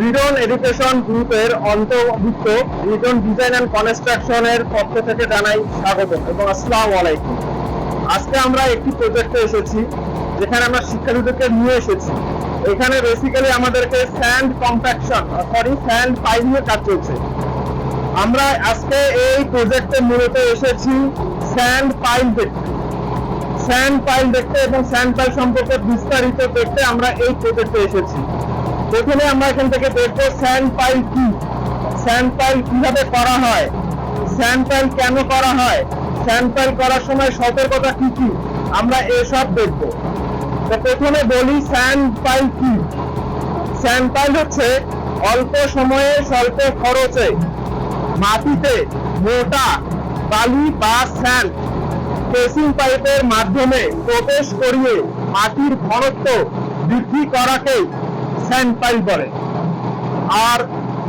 Radeon education গ্রুপের অন্তর্ভুক্ত Radeon design and কনস্ট্রাকশনের পক্ষ থেকে জানাই স্বাগত এবং আসসালাম আলাইকুম। আজকে আমরা একটি প্রজেক্টে এসেছি, যেখানে আমরা শিক্ষার্থীদেরকে নিয়ে এসেছি। এখানে বেসিক্যালি আমাদেরকে sand compaction sorry sand pipe নিয়ে কাজ চলছে। আমরা আজকে এই প্রজেক্টে মূলত এসেছি স্যান্ড পাইপ দেখতে। স্যান্ড পাইল দেখতে এবং স্যান্ড পাইল সম্পর্কে বিস্তারিত দেখতে আমরা এই প্রজেক্টে এসেছি। প্রথমে আমরা এখান থেকে দেখব স্যান্ড পাইল কি। স্যান্ড পাইল কীভাবে করা হয়? স্যান্ড পাইল কেন করা হয়? স্যান্ড পাইল করার সময় সতর্কতা কি কি? আমরা এসব দেখব। তো প্রথমে বলি স্যান্ড পাইল কি। স্যান্ড পাইল হচ্ছে অল্প সময়ে, স্বল্প খরচে মাটিতে মোটা বালি বা স্যান্ড। প্রেসিং পাইপের মাধ্যমে প্রবেশ করিয়ে মাটির ঘনত্ব বৃদ্ধি করাকেই স্যান্ড পাইল বলে। আর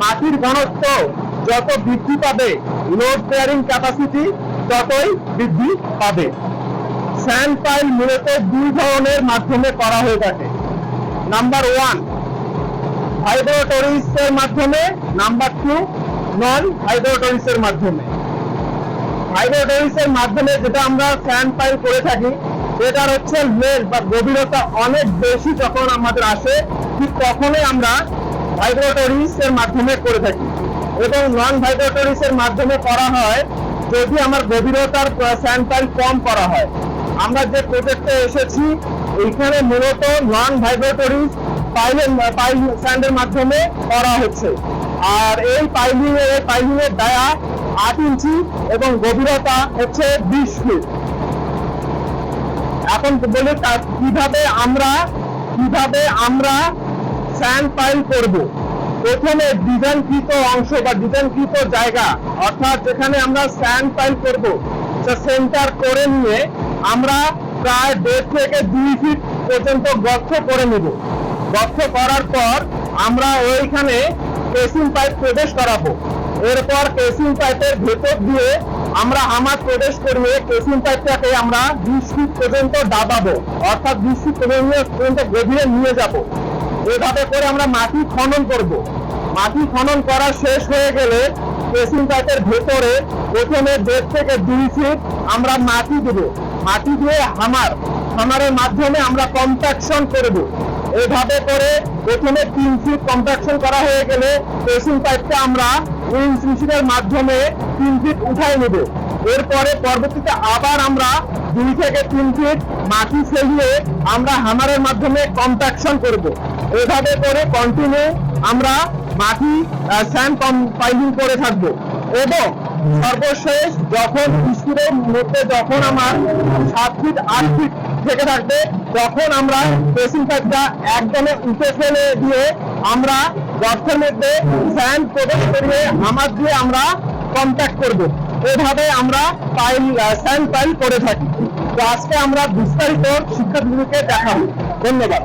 মাটির ঘনত্ব যত বৃদ্ধি পাবে লোড বেয়ারিং ক্যাপাসিটি ততই বৃদ্ধি পাবে। স্যান্ড পাইল মূলত দুই ধরনের মাধ্যমে করা হয়ে থাকে। নাম্বার ওয়ান হাইড্রোটোরিস এর মাধ্যমে নাম্বার টু নন হাইড্রোটোরিস এর মাধ্যমে। হাইড্রোটোরিস মাধ্যমে যেটা আমরা স্যান্ড পাইল করে থাকি, এটার হচ্ছে লেন্থ বা গভীরতা অনেক বেশি যখন আমাদের আসে, ঠিক তখনই আমরা ভাইব্রেটরিস এর মাধ্যমে করে থাকি। এবং নন ভাইব্রেটরিস এর মাধ্যমে করা হয় যদি আমার গভীরতার স্যাম্পল কম করা হয়। আমরা যে প্রজেক্টে এসেছি, এইখানে মূলত নন ভাইব্রেটরিস পাইলের পাইল স্যান্ডের মাধ্যমে করা হচ্ছে। আর এই পাইলিং এর পাইলিং এর ডায়া আট ইঞ্চি এবং গভীরতা হচ্ছে বিশ ফিট। এখন বলি কীভাবে আমরা কীভাবে আমরা স্যান্ড পাইল করব? প্রথমে ডিজাইনকৃত অংশ বা ডিজাইনকৃত জায়গা, অর্থাৎ যেখানে আমরা স্যান্ড পাইল করব সেন্টার করে নিয়ে আমরা প্রায় দেড় থেকে দুই ফিট পর্যন্ত গর্ত করে নেব। গর্ত করার পর আমরা ওইখানে কেসিং পাইপ প্রবেশ করাবো। এরপর কেসিং পাইপের ভেতর দিয়ে আমরা আমার প্রবেশ করিয়ে কেসিং পাইপটাকে আমরা বিশ ফিট পর্যন্ত দাবাবো। অর্থাৎ বিশ ফিট পর্যন্ত গভীরে নিয়ে যাব। এভাবে করে আমরা মাটি খনন করব। মাটি খনন করা শেষ হয়ে গেলে কেসিং পাইপের ভেতরে প্রথমে দেড় থেকে দুই ফিট আমরা মাটি দেব। মাটি দিয়ে হামার, হামারের মাধ্যমে আমরা কম্প্যাকশন করব। এভাবে করে প্রথমে তিন ফিট কম্প্যাকশন করা হয়ে গেলে কেসিং পাইপটা আমরা মেশিনের মাধ্যমে তিন ফিট উঠাই নেব। এরপরে পরবর্তীতে আবার আমরা দুই থেকে তিন ফিট মাটি ফেলিয়ে আমরা হামারের মাধ্যমে কম্প্যাকশন করব। এভাবে করে কন্টিনিউ আমরা মাটি স্যান্ড পাইলিং করে থাকব। এবং সর্বশেষ যখন বৃষ্টির মধ্যে যখন আমার সাত ফিট আট ফিট থেকে থাকবে, তখন আমরা প্রেসিং পাইপটা একদমে উঠে ফেলে দিয়ে আমরা গর্তের মধ্যে স্যান্ড প্রবেশ করিয়ে আমার দিয়ে আমরা কন্ট্যাক্ট করব। এভাবে আমরা পাইল স্যান্ড পাইল করে থাকি। তো আজকে আমরা বিস্তারিত শিক্ষার্থীদেরকে দেখাবো। ধন্যবাদ।